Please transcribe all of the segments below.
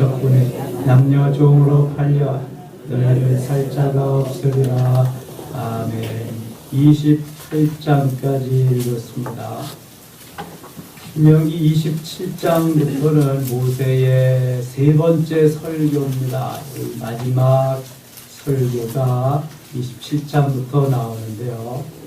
적군의 남녀 종으로 팔려 너희를 살 자가 없으리라. 아멘. 28장까지 읽었습니다. 신명기 27장부터는 모세의 세 번째 설교입니다. 이 마지막 설교가 27장부터 나오는데요.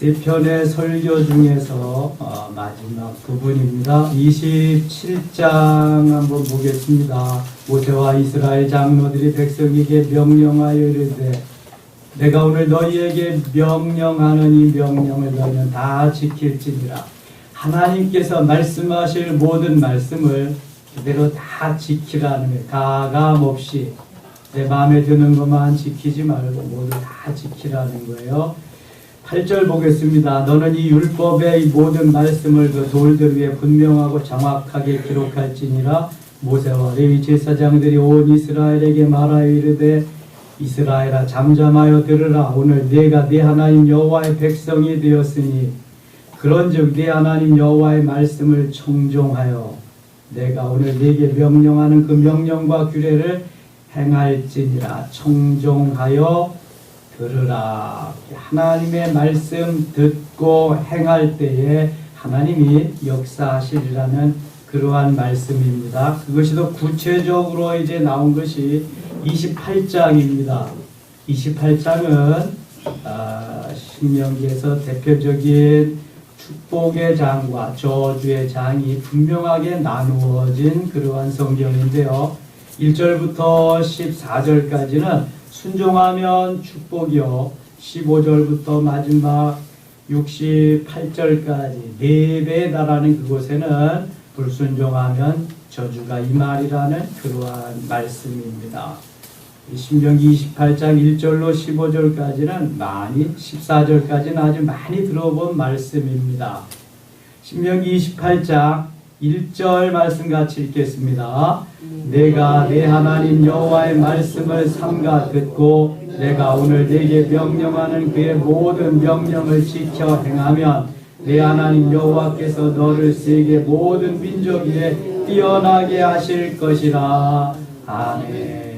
세 편의 설교 중에서 어, 마지막 부분입니다. 27장 한번 보겠습니다. 모세와 이스라엘 장로들이 백성에게 명령하여 이르되 내가 오늘 너희에게 명령하는 이 명령을 너희는 다 지킬지니라. 하나님께서 말씀하실 모든 말씀을 그대로 다 지키라는. 가감 없이 내 마음에 드는 것만 지키지 말고 모두 다 지키라는 거예요. 8절 보겠습니다. 너는 이 율법의 이 모든 말씀을 그 돌들 위에 분명하고 정확하게 기록할지니라 모세와 레위 제사장들이 온 이스라엘에게 말하여 이르되 이스라엘아 잠잠하여 들으라 오늘 내가 네 하나님 여호와의 백성이 되었으니 그런즉 네 하나님 여호와의 말씀을 청종하여 내가 오늘 네게 명령하는 그 명령과 규례를 행할지니라 청종하여 들으라 하나님의 말씀 듣고 행할 때에 하나님이 역사하시리라는 그러한 말씀입니다. 그것이 더 구체적으로 이제 나온 것이 28장입니다. 28장은 아, 신명기에서 대표적인 축복의 장과 저주의 장이 분명하게 나누어진 그러한 성경인데요. 1절부터 14절까지는 순종하면 축복이요. 15절부터 마지막 68절까지 네 배에 달하는 그곳에는 불순종하면 저주가 임하리라는 그러한 말씀입니다. 신명기 28장 1절로 15절까지는 많이 14절까지는 아주 많이 들어본 말씀입니다. 신명기 28장 1절 말씀 같이 읽겠습니다. 내가 내 하나님 여호와의 말씀을 삼가 듣고 내가 오늘 내게 명령하는 그의 모든 명령을 지켜 행하면 내 하나님 여호와께서 너를 세계 모든 민족 위에 뛰어나게 하실 것이라. 아멘.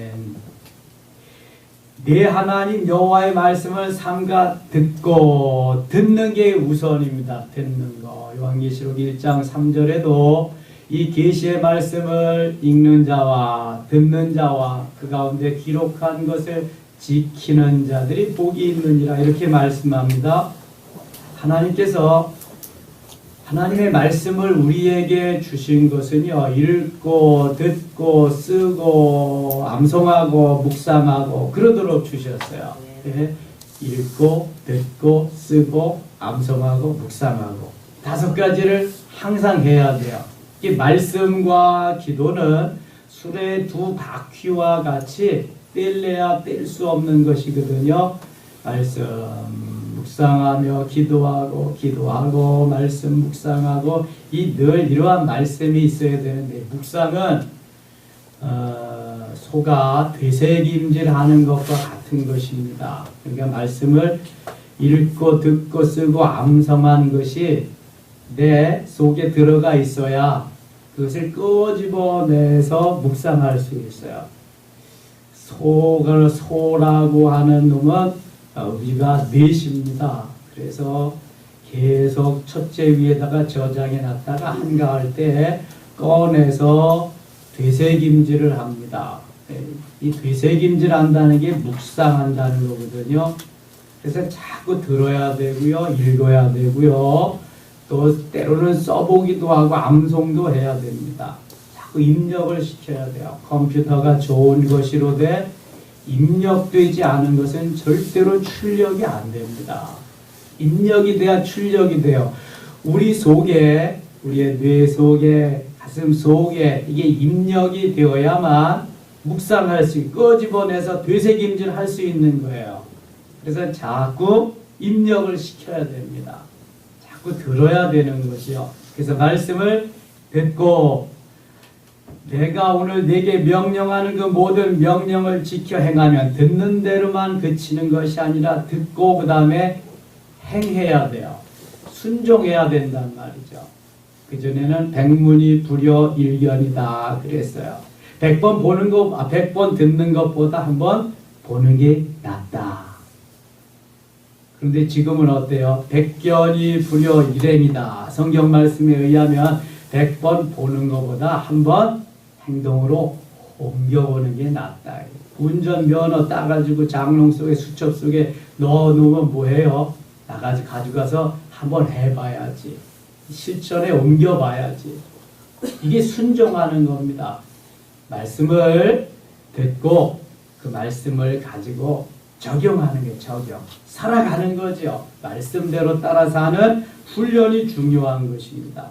내 하나님 여호와의 말씀을 삼가 듣고 듣는 게 우선입니다. 듣는 거. 요한계시록 1장 3절에도 이 계시의 말씀을 읽는 자와 듣는 자와 그 가운데 기록한 것을 지키는 자들이 복이 있느니라 이렇게 말씀합니다. 하나님께서 하나님의 말씀을 우리에게 주신 것은요, 읽고, 듣고, 쓰고, 암송하고, 묵상하고, 그러도록 주셨어요. 예? 읽고, 듣고, 쓰고, 암송하고, 묵상하고. 다섯 가지를 항상 해야 돼요. 이 말씀과 기도는 술의 두 바퀴와 같이 뗄래야 뗄 수 없는 것이거든요. 말씀, 묵상하며 기도하고 기도하고 말씀 묵상하고 이 늘 이러한 말씀이 있어야 되는데 묵상은 어, 소가 되새김질하는 것과 같은 것입니다. 그러니까 말씀을 읽고 듣고 쓰고 암송한 것이 내 속에 들어가 있어야 그것을 끄집어내서 묵상할 수 있어요. 속을 소라고 하는 놈은 우리가 넷입니다. 그래서 계속 첫째 위에다가 저장해 놨다가 한가할 때 꺼내서 되새김질을 합니다. 이 되새김질 한다는 게 묵상한다는 거거든요. 그래서 자꾸 들어야 되고요, 읽어야 되고요, 또 때로는 써보기도 하고 암송도 해야 됩니다. 자꾸 입력을 시켜야 돼요. 컴퓨터가 좋은 것이로되 입력되지 않은 것은 절대로 출력이 안 됩니다. 입력이 돼야 출력이 돼요. 우리 속에, 우리의 뇌 속에, 가슴 속에 이게 입력이 되어야만 묵상할 수 있고 끄집어내서 되새김질 할 수 있는 거예요. 그래서 자꾸 입력을 시켜야 됩니다. 자꾸 들어야 되는 것이요. 그래서 말씀을 듣고 내가 오늘 내게 명령하는 그 모든 명령을 지켜 행하면 듣는 대로만 그치는 것이 아니라 듣고 그 다음에 행해야 돼요. 순종해야 된단 말이죠. 그전에는 백문이 불여 일견이다 그랬어요. 100번 보는 것, 아, 100번 듣는 것보다 한 번 보는 게 낫다. 그런데 지금은 어때요? 백견이 불여 일행이다. 성경 말씀에 의하면 100번 보는 것보다 한 번 행동으로 옮겨보는 게 낫다. 운전면허 따가지고 장롱 속에 수첩 속에 넣어놓으면 뭐해요? 나가지 가져가서 한번 해봐야지. 실천에 옮겨봐야지. 이게 순종하는 겁니다. 말씀을 듣고 그 말씀을 가지고 적용하는 게 적용. 살아가는 거죠. 말씀대로 따라 사는 훈련이 중요한 것입니다.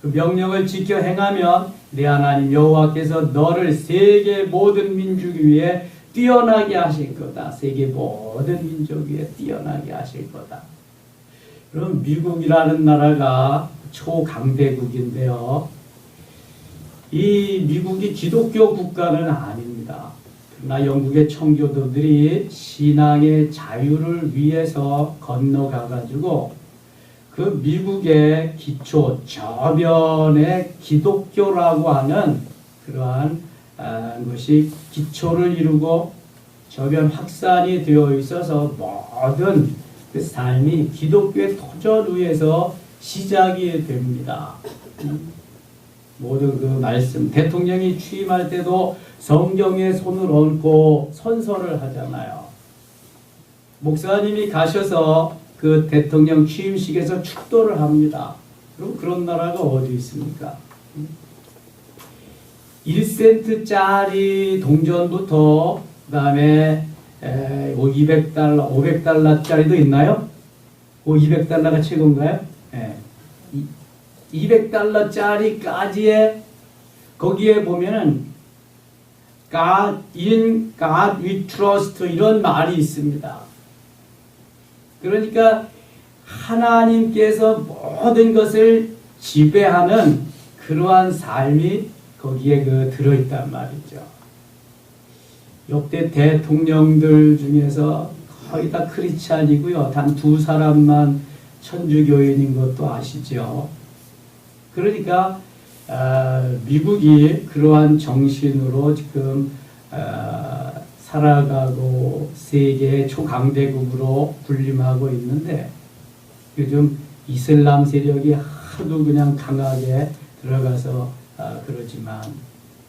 그 명령을 지켜 행하면 내 하나님 여호와께서 너를 세계 모든 민족 위에 뛰어나게 하실 거다. 세계 모든 민족 위에 뛰어나게 하실 거다. 그럼 미국이라는 나라가 초강대국인데요. 이 미국이 기독교 국가는 아닙니다. 그러나 영국의 청교도들이 신앙의 자유를 위해서 건너가 가지고 그 미국의 기초 저변의 기독교라고 하는 그러한 아, 것이 기초를 이루고 저변 확산이 되어 있어서 모든 그 삶이 기독교의 토전 위에서 시작이 됩니다. 모든 그 말씀 대통령이 취임할 때도 성경에 손을 얹고 선서를 하잖아요. 목사님이 가셔서 그 대통령 취임식에서 축도를 합니다. 그럼 그런 나라가 어디 있습니까? 1센트짜리 동전부터 그 다음에 200달러, 500달러짜리도 있나요? 200달러가 최고인가요? 예. 200달러짜리까지의 거기에 보면은 God in God we trust 이런 말이 있습니다. 그러니까 하나님께서 모든 것을 지배하는 그러한 삶이 거기에 그 들어있단 말이죠. 역대 대통령들 중에서 거의 다 크리스찬이고요. 단 두 사람만 천주교인인 것도 아시죠. 그러니까 어, 미국이 그러한 정신으로 지금 어, 살아가고 세계 초강대국으로 군림하고 있는데 요즘 이슬람 세력이 하도 그냥 강하게 들어가서 어, 그러지만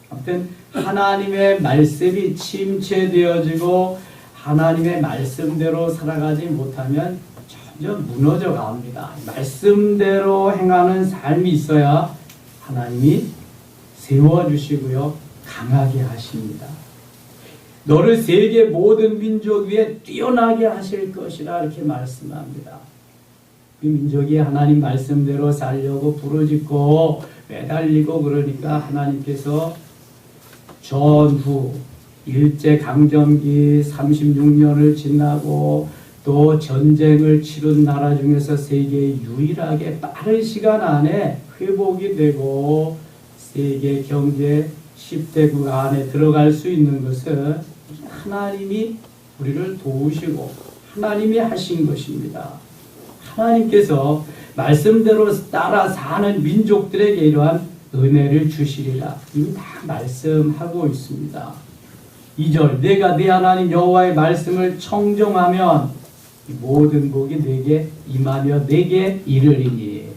아무튼 하나님의 말씀이 침체되어지고 하나님의 말씀대로 살아가지 못하면 점점 무너져 갑니다. 말씀대로 행하는 삶이 있어야 하나님이 세워주시고요. 강하게 하십니다. 너를 세계 모든 민족 위에 뛰어나게 하실 것이라 이렇게 말씀합니다. 그 민족이 하나님 말씀대로 살려고 부르짖고 매달리고 그러니까 하나님께서 전후 일제 강점기 36년을 지나고 또 전쟁을 치른 나라 중에서 세계 유일하게 빠른 시간 안에 회복이 되고 세계 경제 10대국 안에 들어갈 수 있는 것은 하나님이 우리를 도우시고 하나님이 하신 것입니다. 하나님께서 말씀대로 따라 사는 민족들에게 이러한 은혜를 주시리라. 이미 다 말씀하고 있습니다. 2절 내가 내 하나님 여호와의 말씀을 청정하면 모든 복이 내게 임하며 내게 이르리니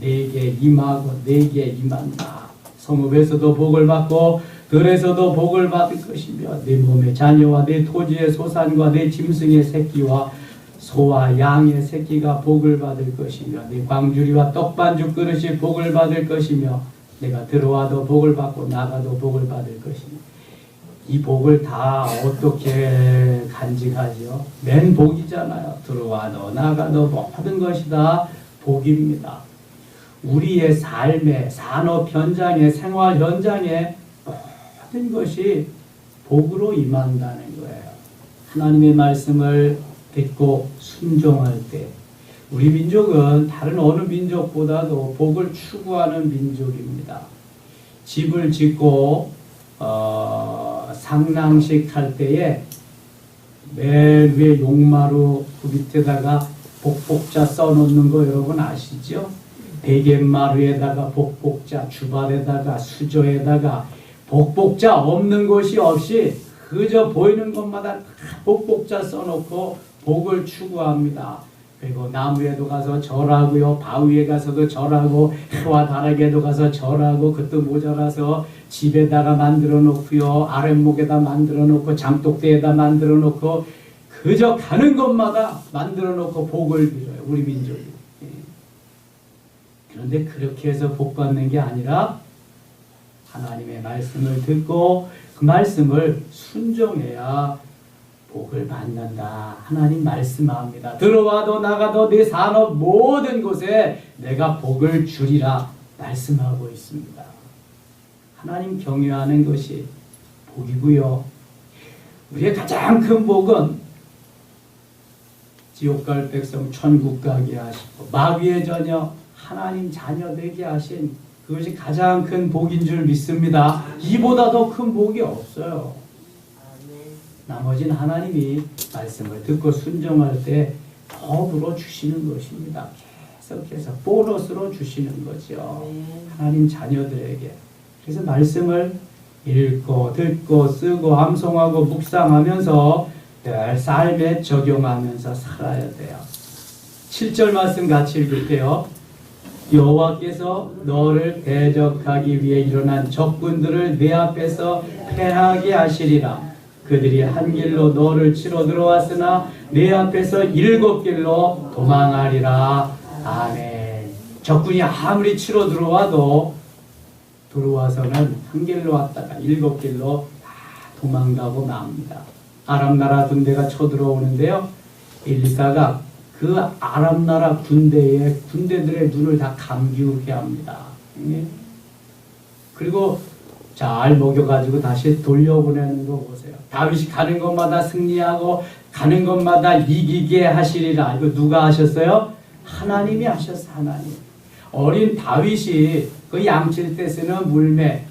내게 임하고 내게 임한다. 성읍에서도 복을 받고 들에서도 복을 받을 것이며 내 몸의 자녀와 내 토지의 소산과 내 짐승의 새끼와 소와 양의 새끼가 복을 받을 것이며 내 광주리와 떡반죽 그릇이 복을 받을 것이며 내가 들어와도 복을 받고 나가도 복을 받을 것이며 이 복을 다 어떻게 간직하죠? 맨 복이잖아요. 들어와도 나가도 모든 것이 다 복입니다. 우리의 삶의 산업 현장의 생활 현장에 모든 것이 복으로 임한다는 거예요. 하나님의 말씀을 듣고 순종할 때 우리 민족은 다른 어느 민족보다도 복을 추구하는 민족입니다. 집을 짓고 어, 상랑식 할 때에 맨 위에 용마루 그 밑에다가 복복자 써놓는 거 여러분 아시죠? 베갯마루에다가 복복자, 주발에다가 수조에다가 복복자 없는 곳이 없이 그저 보이는 것마다 다 복복자 써놓고 복을 추구합니다. 그리고 나무에도 가서 절하고요. 바위에 가서도 절하고 해와 달에게도 가서 절하고 그것도 모자라서 집에다가 만들어 놓고요. 아랫목에다 만들어 놓고 장독대에다 만들어 놓고 그저 가는 곳마다 만들어 놓고 복을 빌어요. 우리 민족이. 예. 그런데 그렇게 해서 복 받는 게 아니라 하나님의 말씀을 듣고 그 말씀을 순종해야 복을 받는다. 하나님 말씀합니다. 들어와도 나가도 내 산업 모든 곳에 내가 복을 주리라 말씀하고 있습니다. 하나님 경외하는 것이 복이고요. 우리의 가장 큰 복은 지옥 갈 백성 천국 가게 하시고 마귀의 자녀 하나님 자녀 되게 하신 그것이 가장 큰 복인 줄 믿습니다. 이보다 더 큰 복이 없어요. 나머지는 하나님이 말씀을 듣고 순종할 때 더불어 주시는 것입니다. 계속해서 보너스로 주시는 거죠. 하나님 자녀들에게. 그래서 말씀을 읽고 듣고 쓰고 암송하고 묵상하면서 늘 삶에 적용하면서 살아야 돼요. 7절 말씀 같이 읽을게요. 여호와께서 너를 대적하기 위해 일어난 적군들을 내 앞에서 패하게 하시리라. 그들이 한 길로 너를 치러 들어왔으나 내 앞에서 일곱 길로 도망하리라. 아멘. 적군이 아무리 치러 들어와도 들어와서는 한 길로 왔다가 일곱 길로 다 도망가고 맙니다. 아람 나라 군대가 쳐들어오는데요. 엘리사가 그 아람 나라 군대의 군대들의 눈을 다 감기우게 합니다. 예? 그리고 잘 먹여가지고 다시 돌려보내는 거 보세요. 다윗이 가는 곳마다 승리하고 가는 곳마다 이기게 하시리라. 이거 누가 하셨어요? 하나님이 하셨어, 하나님. 어린 다윗이 그 양칠 때 쓰는 물매,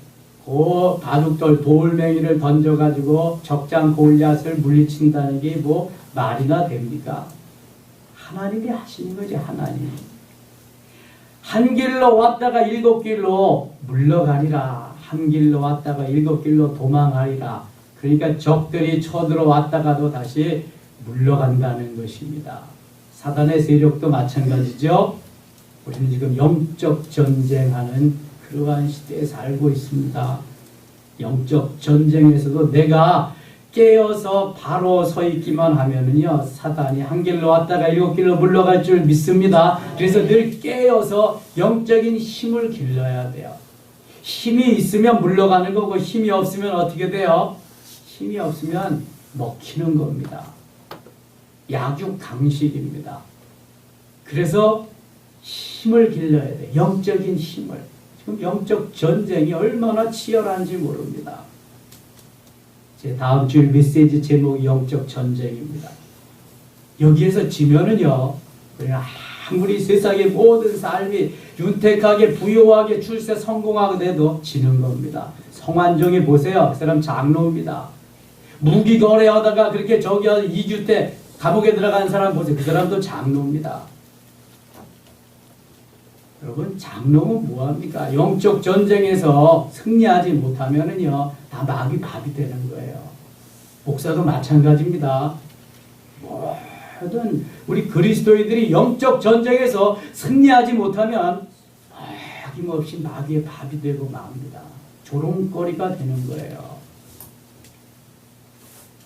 그 바둑돌 돌멩이를 던져가지고 적장 골리앗을 물리친다는 게 뭐 말이나 됩니까? 하나님이 하시는 거지, 하나님. 한 길로 왔다가 일곱 길로 물러가리라. 한 길로 왔다가 일곱 길로 도망하리라. 그러니까 적들이 쳐들어왔다가도 다시 물러간다는 것입니다. 사단의 세력도 마찬가지죠. 우리는 지금 영적 전쟁하는 그러한 시대에 살고 있습니다. 영적 전쟁에서도 내가 깨어서 바로 서 있기만 하면은요, 사단이 한 길로 왔다가 일곱 길로 물러갈 줄 믿습니다. 그래서 늘 깨어서 영적인 힘을 길러야 돼요. 힘이 있으면 물러가는 거고 힘이 없으면 어떻게 돼요? 힘이 없으면 먹히는 겁니다. 약육 강식입니다. 그래서 힘을 길러야 돼. 영적인 힘을. 지금 영적 전쟁이 얼마나 치열한지 모릅니다. 제 다음 주일 메시지 제목이 영적 전쟁입니다. 여기에서 지면은요, 아무리 세상의 모든 삶이 윤택하게 부유하게 출세 성공하게 돼도 지는 겁니다. 성환종이 보세요. 그 사람 장로입니다. 무기 거래하다가 그렇게 저기 2주 때 감옥에 들어간 사람 보세요. 그 사람도 장로입니다. 여러분 장로는 뭐합니까? 영적 전쟁에서 승리하지 못하면은요 다 마귀 밥이 되는 거예요. 목사도 마찬가지입니다. 모든 우리 그리스도인들이 영적 전쟁에서 승리하지 못하면 아낌없이 마귀의 밥이 되고 맙니다. 조롱거리가 되는 거예요.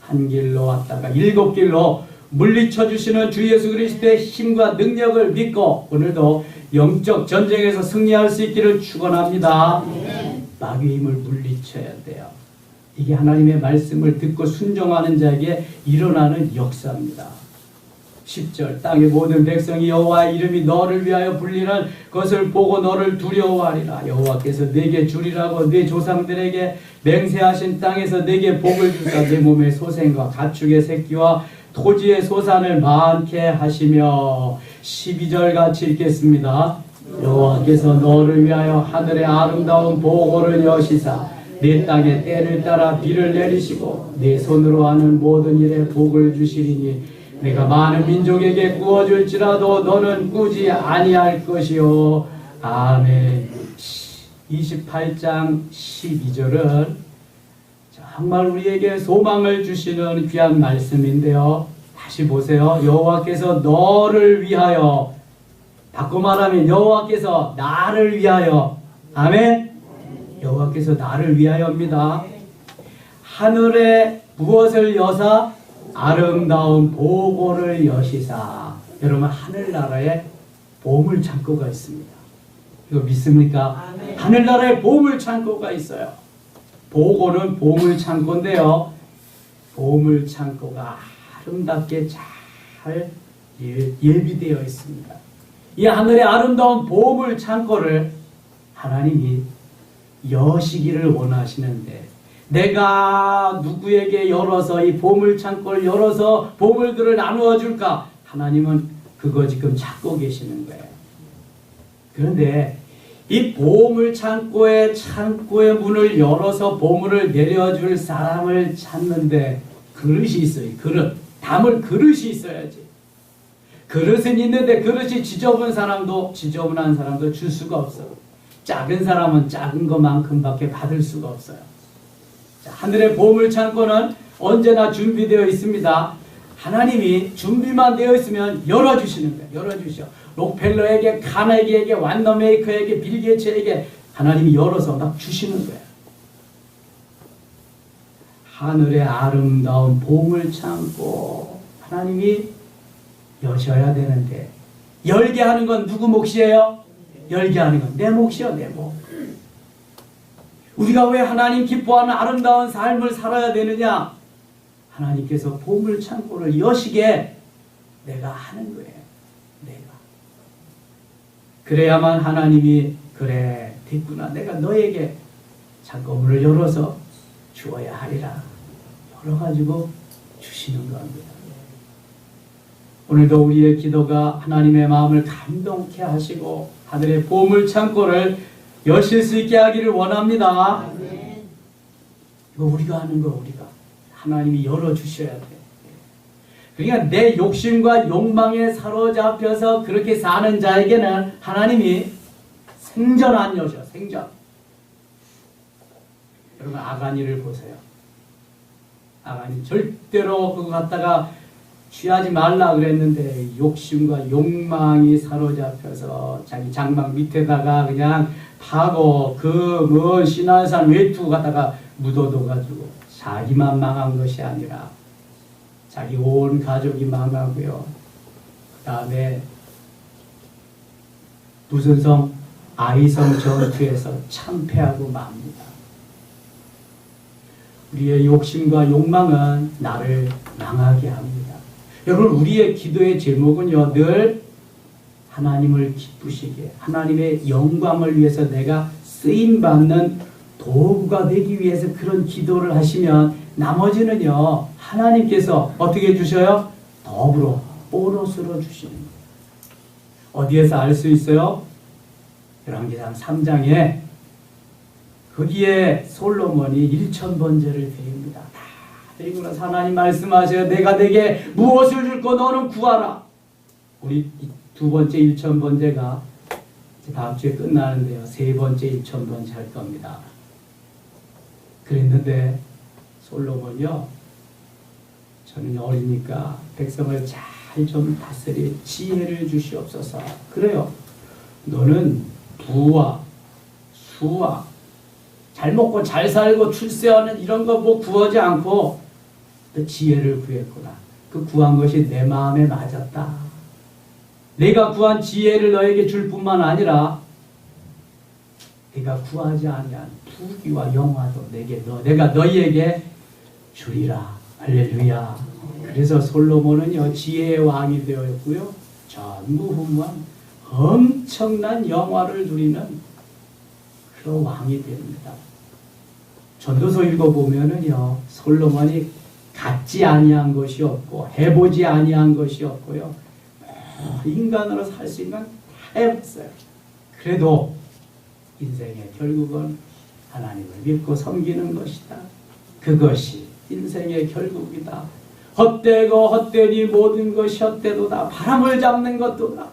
한 길로 왔다가 일곱 길로 물리쳐 주시는 주 예수 그리스도의 힘과 능력을 믿고 오늘도 영적 전쟁에서 승리할 수 있기를 축원합니다. 마귀의 힘을 물리쳐야 돼요. 이게 하나님의 말씀을 듣고 순종하는 자에게 일어나는 역사입니다. 10절 땅의 모든 백성이 여호와의 이름이 너를 위하여 불리는 것을 보고 너를 두려워하리라 여호와께서 내게 주리라고 내 조상들에게 맹세하신 땅에서 내게 복을 주사 내 몸의 소생과 가축의 새끼와 토지의 소산을 많게 하시며 12절 같이 읽겠습니다 여호와께서 너를 위하여 하늘의 아름다운 보고를 여시사 내 땅에 때를 따라 비를 내리시고 내 손으로 하는 모든 일에 복을 주시리니 내가 많은 민족에게 구워줄지라도 너는 꾸지 아니할 것이요. 아멘. 28장 12절은 정말 우리에게 소망을 주시는 귀한 말씀인데요. 다시 보세요. 여호와께서 너를 위하여 바꿔 말하면 여호와께서 나를 위하여 아멘. 여호와께서 나를 위하여입니다. 하늘에 무엇을 여사 아름다운 보고를 여시사. 여러분 하늘나라에 보물 창고가 있습니다. 이거 믿습니까? 아멘. 하늘나라에 보물 창고가 있어요. 보고는 보물 창고인데요. 보물 창고가 아름답게 잘 예- 예비되어 있습니다. 이 하늘의 아름다운 보물 창고를 하나님이 여시기를 원하시는데 내가 누구에게 열어서 이 보물 창고를 열어서 보물들을 나누어 줄까? 하나님은 그거 지금 찾고 계시는 거예요. 그런데 이 보물 창고의 창고의 문을 열어서 보물을 내려줄 사람을 찾는데 그릇이 있어요. 그릇. 담을 그릇이 있어야지. 그릇은 있는데 그릇이 지저분 사람도 지저분한 사람도 줄 수가 없어. 작은 사람은 작은 것만큼밖에 받을 수가 없어요. 자, 하늘의 보물 창고는 언제나 준비되어 있습니다. 하나님이 준비만 되어 있으면 열어주시는 거예요. 열어주셔. 록펠러에게, 카네기에게, 완더메이커에게, 빌게츠에게 하나님이 열어서 막 주시는 거예요. 하늘의 아름다운 보물 창고 하나님이 여셔야 되는데 열게 하는 건 누구 몫이에요? 열게 하는 건 내 몫이요, 내 몫. 우리가 왜 하나님 기뻐하는 아름다운 삶을 살아야 되느냐? 하나님께서 보물 창고를 여시게 내가 하는 거예요. 내가. 그래야만 하나님이 그래 됐구나. 내가 너에게 창고문을 열어서 주어야 하리라. 열어가지고 주시는 겁니다. 오늘도 우리의 기도가 하나님의 마음을 감동케 하시고 하늘의 보물 창고를 여실 수 있게 하기를 원합니다. 이거 우리가 하는 거 우리가 하나님이 열어 주셔야 돼. 그러니까 내 욕심과 욕망에 사로잡혀서 그렇게 사는 자에게는 하나님이 생전 안 여셔 생전. 여러분 아가니를 보세요. 아가니 절대로 그거 갖다가 취하지 말라 그랬는데 욕심과 욕망이 사로잡혀서 자기 장막 밑에다가 그냥 파고 그뭐 신화산 외투 갖다가 묻어둬 가지고 자기만 망한 것이 아니라 자기 온 가족이 망하고요. 그 다음에 무슨 성 아이성 전투에서 참패하고 맙니다. 우리의 욕심과 욕망은 나를 망하게 합니다. 여러분 우리의 기도의 제목은요 늘 하나님을 기쁘시게 하나님의 영광을 위해서 내가 쓰임 받는 도구가 되기 위해서 그런 기도를 하시면 나머지는요 하나님께서 어떻게 주셔요? 더불어 보너스로 주시는 거예요. 어디에서 알 수 있어요? 열왕기상 3장에 거기에 솔로몬이 일천번제를 드립니다. 다 드리고 나서 하나님 말씀하세요. 내가 내게 무엇을 줄거 너는 구하라. 우리 이두 번째 일천번제가 다음 주에 끝나는데요. 세 번째 일천번제 할 겁니다. 그랬는데 솔로몬이요. 저는 어리니까 백성을 잘 좀 다스릴 지혜를 주시옵소서. 그래요. 너는 부와 수와 잘 먹고 잘 살고 출세하는 이런 거 뭐 구하지 않고 너 지혜를 구했구나. 그 구한 것이 내 마음에 맞았다. 내가 구한 지혜를 너에게 줄 뿐만 아니라 네가 구하지 아니한 부귀와 영화도 내게 너 내가 너희에게 주리라. 할렐루야. 그래서 솔로몬은요 지혜의 왕이 되었고요. 전무후무한 엄청난 영화를 누리는 그런 왕이 됩니다. 전도서 읽어보면은요, 솔로몬이 갖지 아니한 것이 없고, 해보지 아니한 것이 없고요, 뭐 인간으로 살 수 있는 건 다 해봤어요. 그래도 인생의 결국은 하나님을 믿고 섬기는 것이다. 그것이 인생의 결국이다. 헛되고 헛되니 모든 것이 헛되도다. 바람을 잡는 것도다.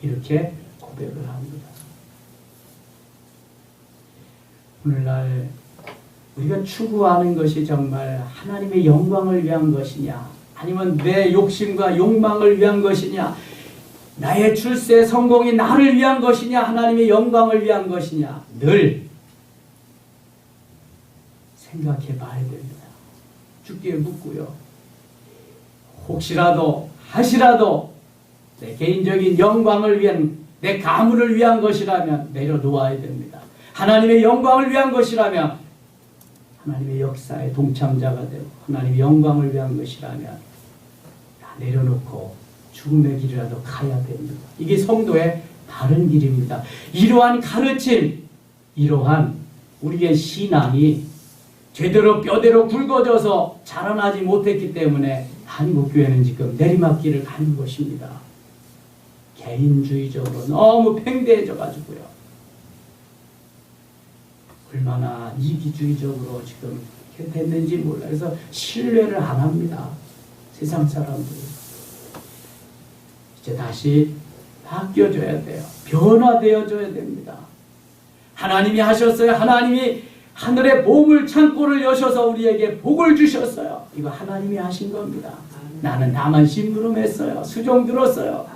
이렇게 고백을 합니다. 오늘날 우리가 추구하는 것이 정말 하나님의 영광을 위한 것이냐 아니면 내 욕심과 욕망을 위한 것이냐 나의 출세 성공이 나를 위한 것이냐 하나님의 영광을 위한 것이냐 늘 생각해 봐야 됩니다. 죽기에 묻고요. 혹시라도 하시라도 내 개인적인 영광을 위한 내 가문을 위한 것이라면 내려놓아야 됩니다. 하나님의 영광을 위한 것이라면 하나님의 역사의 동참자가 되고 하나님의 영광을 위한 것이라면 다 내려놓고 죽음의 길이라도 가야 됩니다. 이게 성도의 바른 길입니다. 이러한 가르침, 이러한 우리의 신앙이 제대로 뼈대로 굵어져서 자라나지 못했기 때문에 한국교회는 지금 내리막길을 가는 것입니다. 개인주의적으로 너무 팽대해져 가지고요. 얼마나 이기주의적으로 지금 됐는지 몰라요. 그래서 신뢰를 안 합니다. 세상 사람들이. 이제 다시 바뀌어줘야 돼요. 변화되어줘야 됩니다. 하나님이 하셨어요. 하나님이 하늘의 보물 창고를 여셔서 우리에게 복을 주셨어요. 이거 하나님이 하신 겁니다. 나는 다만 심부름했어요. 수종 들었어요.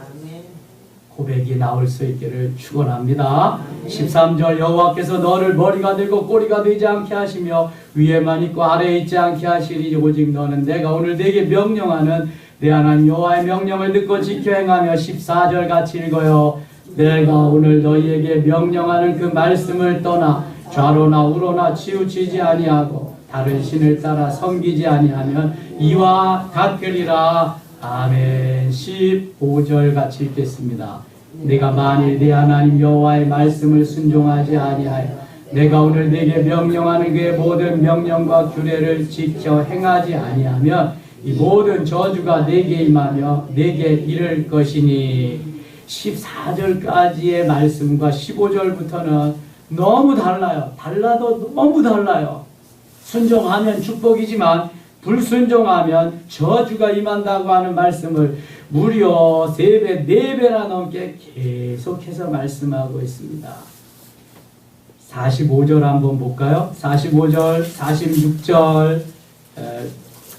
고백이 나올 수 있기를 축원합니다. 13절 여호와께서 너를 머리가 되고 꼬리가 되지 않게 하시며 위에만 있고 아래에 있지 않게 하시리 오직 너는 내가 오늘 내게 명령하는 내 하나님 여호와의 명령을 듣고 지켜 행하며 14절 같이 읽어요. 내가 오늘 너희에게 명령하는 그 말씀을 떠나 좌로나 우로나 치우치지 아니하고 다른 신을 따라 섬기지 아니하면 이와 같으리라. 아멘. 15절 같이 읽겠습니다. 내가 만일 내 하나님 여호와의 말씀을 순종하지 아니하여 내가 오늘 내게 명령하는 그의 모든 명령과 규례를 지켜 행하지 아니하면 이 모든 저주가 내게 임하며 내게 이를 것이니 14절까지의 말씀과 15절부터는 너무 달라요. 달라도 너무 달라요. 순종하면 축복이지만 불순종하면 저주가 임한다고 하는 말씀을 무려 세 배, 네 배나 넘게 계속해서 말씀하고 있습니다. 45절 한번 볼까요? 45절, 46절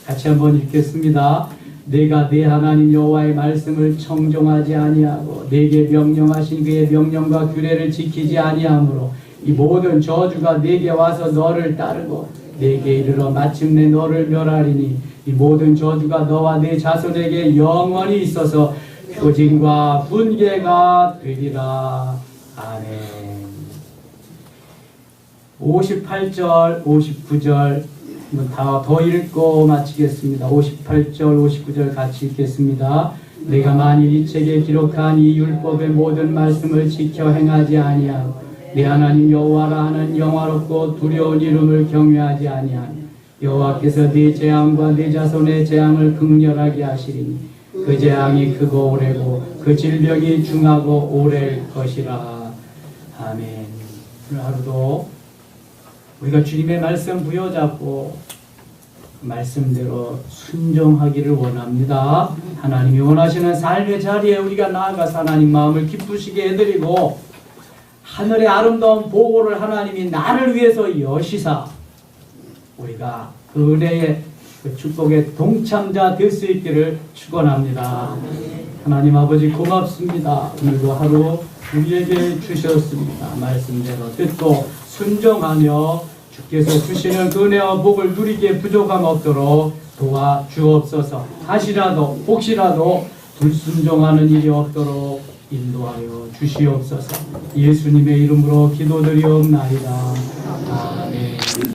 같이 한번 읽겠습니다. 내가 내 하나님 여호와의 말씀을 청종하지 아니하고 내게 명령하신 그의 명령과 규례를 지키지 아니하므로 이 모든 저주가 내게 와서 너를 따르고 내게 이르러 마침내 너를 멸하리니 이 모든 저주가 너와 내 자손에게 영원히 있어서 표징과 분계가 되리라. 아멘. 58절, 59절 다 더 읽고 마치겠습니다. 58절, 59절 같이 읽겠습니다. 내가 만일 이 책에 기록한 이 율법의 모든 말씀을 지켜 행하지 아니하고 내 하나님 여호와라 하는 영화롭고 두려운 이름을 경외하지 아니하며 여호와께서 네 재앙과 네 자손의 재앙을 극렬하게 하시리니 그 재앙이 크고 오래고 그 질병이 중하고 오래일 것이라. 아멘. 오늘 하루도 우리가 주님의 말씀 부여잡고 그 말씀대로 순종하기를 원합니다. 하나님이 원하시는 삶의 자리에 우리가 나아가서 하나님 마음을 기쁘시게 해드리고 하늘의 아름다운 보고를 하나님이 나를 위해서 여시사 우리가 그 은혜의 그 축복의 동참자 될 수 있기를 축원합니다. 하나님 아버지 고맙습니다. 오늘도 하루 우리에게 주셨습니다. 말씀대로 듣고 순종하며 주께서 주시는 그 은혜와 복을 누리기에 부족함 없도록 도와 주옵소서. 다시라도 혹시라도 불순종하는 일이 없도록 인도하여 주시옵소서. 예수님의 이름으로 기도드리옵나이다.